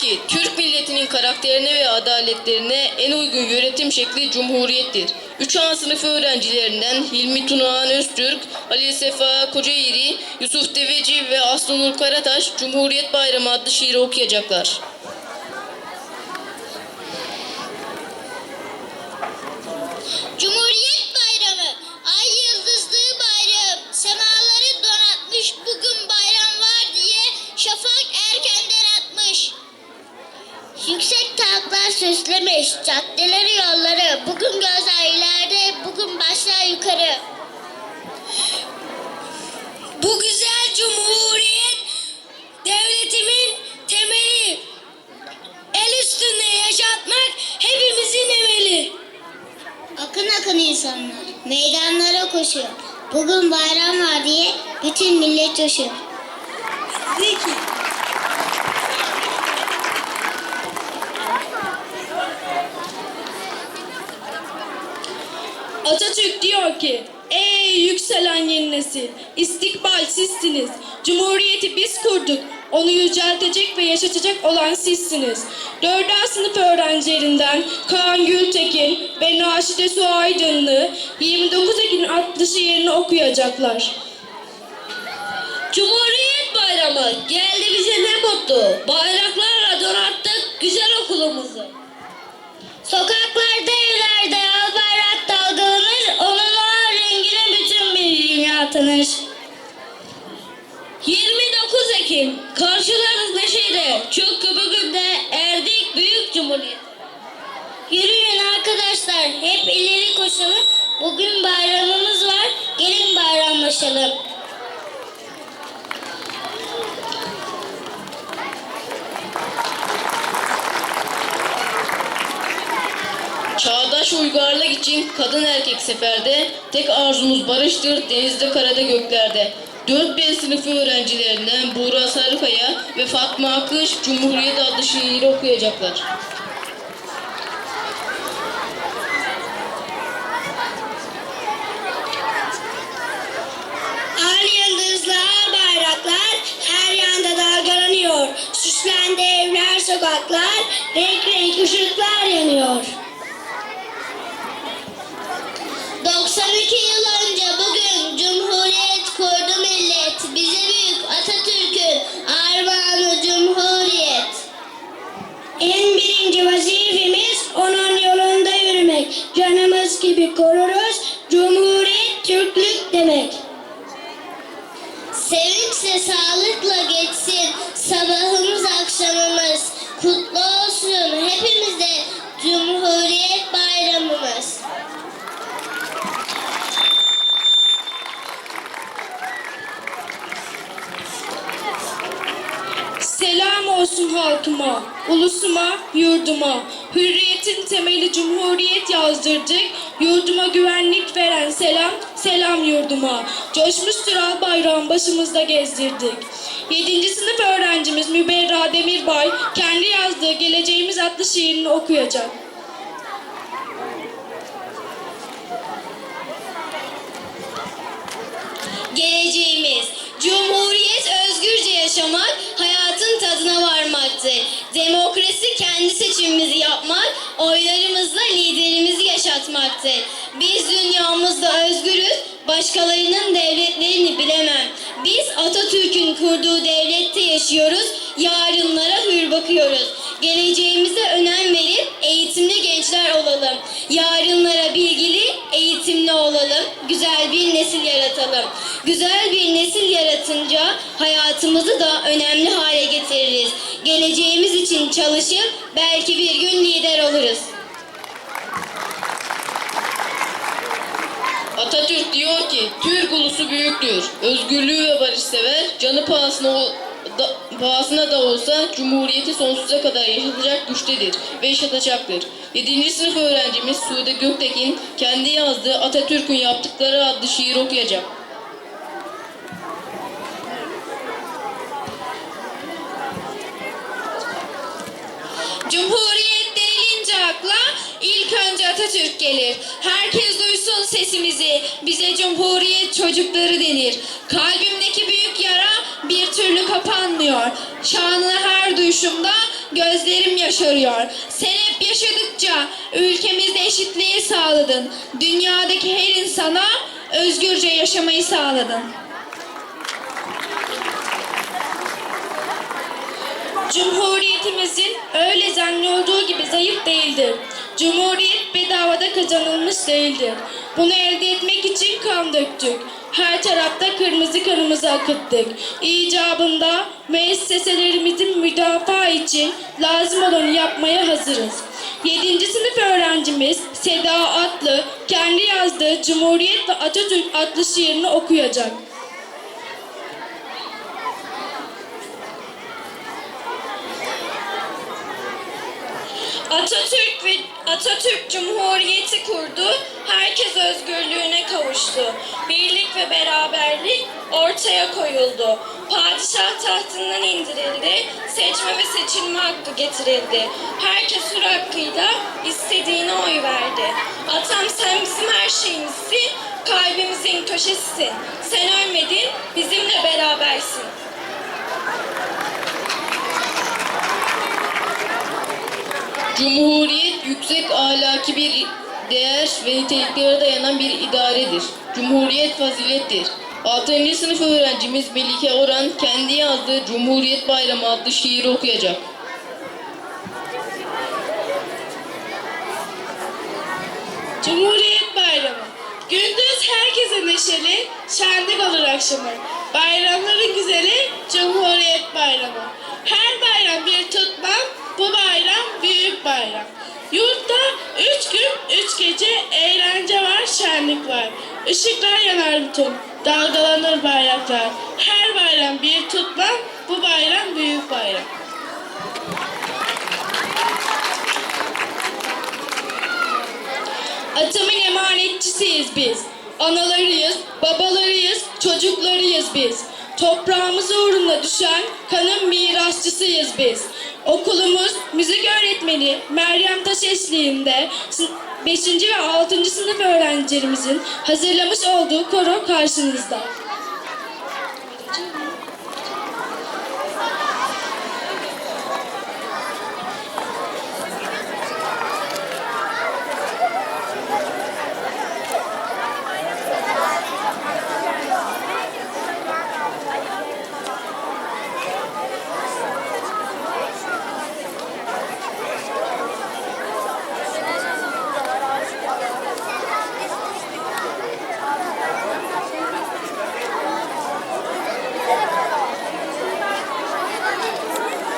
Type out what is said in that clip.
ki Türk milletinin karakterine ve adaletlerine en uygun yönetim şekli cumhuriyettir. 3 A sınıfı öğrencilerinden Hilmi Tunağan Öztürk, Ali Sefa Kocaeri, Yusuf Deveci ve Aslanur Karataş Cumhuriyet Bayramı adlı şiiri okuyacaklar. Cumhuriyet Bayramı, ay yıldızlı bayram, semaları donatmış, bugün bayram var diye şafak erkenden atmış. Yüksek tanklar süslemiş, caddeleri yolları, bugün gözler ileride, bugün başlar yukarı. Bu güzel cumhuriyet, devletimin temeli. El üstünde yaşatmak hepimizin emeli. Akın akın insanlar meydanlara koşuyor. Bugün bayram var diye bütün millet coşuyor. Peki. Atatürk diyor ki, ey yükselen yeni nesil, istikbal sizsiniz. Cumhuriyeti biz kurduk, onu yüceltecek ve yaşatacak olan sizsiniz. 4. sınıf öğrencilerinden Kaan Gültekin ve Naşide Su Aydınlı 29 Ekim adlı şiirini okuyacaklar. Cumhuriyet Bayramı geldi bize ne mutlu. Bayraklarla donattık güzel okulumuzu. Cumhuriyet. Yürüyün arkadaşlar hep ileri koşalım. Bugün bayramımız var. Gelin bayramlaşalım. Çağdaş uygarlık için kadın erkek seferde, tek arzumuz barıştır denizde karada göklerde. 4B sınıfı öğrencilerinden Buğra Sarıkaya ve Fatma Akış Cumhuriyet adlı şiiri okuyacaklar. Renk renk ışıklar yanıyor. 92 yıl önce bugün Cumhuriyet kurdu millet. Bize büyük Atatürk'ün armağanı Cumhuriyet. En birinci vazifemiz onun yolunda yürümek. Canımız gibi koruruz. Cumhuriyet Türklük demek. Sevinçle sağlıkla geçsin sabahımız akşamımız. Kutlu olsun hepimize Cumhuriyet Bayramımız. Selam olsun halkıma, ulusuma, yurduma. Hürriyetin temeli cumhuriyet yazdırdık. Yurduma güvenlik veren selam, selam yurduma. Coşmuştur al bayrağın başımızda gezdirdik. 7. sınıf öğrencimiz Müberra Demirbay kendi yazdığı Geleceğimiz adlı şiirini okuyacak. Geleceğimiz Cumhuriyet özgürce yaşamak, hayatın tadına varmaktır. Demokrasi kendi seçimimizi yapmak, oylarımızla liderimizi yaşatmaktır. Biz dünyamızda özgürüz, başkalarının devletlerini bilemem. Biz Atatürk'ün kurduğu devlette yaşıyoruz, yarınlara hür bakıyoruz. Geleceğimize önem verip eğitimli gençler olalım. Yarınlara bilgili, eğitimli olalım. Güzel bir nesil yaratalım. Güzel bir nesil yaratınca hayatımızı da önemli hale getiririz. Geleceğimiz için çalışıp belki bir gün lider oluruz. Atatürk diyor ki Türk ulusu büyüktür. Özgürlüğü ve barış sever. Canı pahasına, da, pahasına da olsa Cumhuriyeti sonsuza kadar yaşatacak güçtedir ve yaşatacaktır. 7. sınıf öğrencimiz Sude Göktekin kendi yazdığı Atatürk'ün yaptıkları adlı şiir okuyacak. Cumhuriyet Atatürk gelir. Herkes duysun sesimizi, bize Cumhuriyet çocukları denir. Kalbimdeki büyük yara bir türlü kapanmıyor. Şanını her duyuşumda gözlerim yaşarıyor. Sen hep yaşadıkça ülkemizde eşitliği sağladın. Dünyadaki her insana özgürce yaşamayı sağladın. Cumhuriyetimizin öyle zannolduğu gibi zayıf değildir. Cumhuriyet bedavada kazanılmış değildir. Bunu elde etmek için kan döktük. Her tarafta kırmızı kanımızı akıttık. İcabında müesseselerimizin müdafaa için lazım olanı yapmaya hazırız. 7. sınıf öğrencimiz Seda Atlı kendi yazdığı Cumhuriyet ve Atatürk adlı şiirini okuyacak. Atatürk ve Atatürk Cumhuriyeti kurdu. Herkes özgürlüğüne kavuştu. Birlik ve beraberlik ortaya koyuldu. Padişah tahtından indirildi. Seçme ve seçilme hakkı getirildi. Herkes hür hakkıyla istediğine oy verdi. Atam sen bizim her şeyimizsin. Kalbimizin köşesisin. Sen ölmedin, bizimle berabersin. Cumhuriyet yüksek ahlaki bir değer ve niteliklere dayanan bir idaredir. Cumhuriyet fazilettir. 6. sınıf öğrencimiz Melike Oran kendi yazdığı Cumhuriyet Bayramı adlı şiiri okuyacak. Cumhuriyet Bayramı. Gündüz herkese neşeli, şenlik olur akşamı. Bayramların güzeli Cumhuriyet Bayramı. Her bayram bir tutmam, bu bayram büyük bayram. Yurtta üç gün, üç gece eğlence var, şenlik var. Işıklar yanar bütün, dalgalanır bayraklar. Her bayram bir tutmam, bu bayram büyük bayram. Atamın emanetçisiyiz biz. Analarıyız, babalarıyız, çocuklarıyız biz. Toprağımız uğruna düşen kanın mirasçısıyız biz. Okulumuz müzik öğretmeni Meryem Taş eşliğinde 5. ve 6. sınıf öğrencilerimizin hazırlamış olduğu koro karşınızda.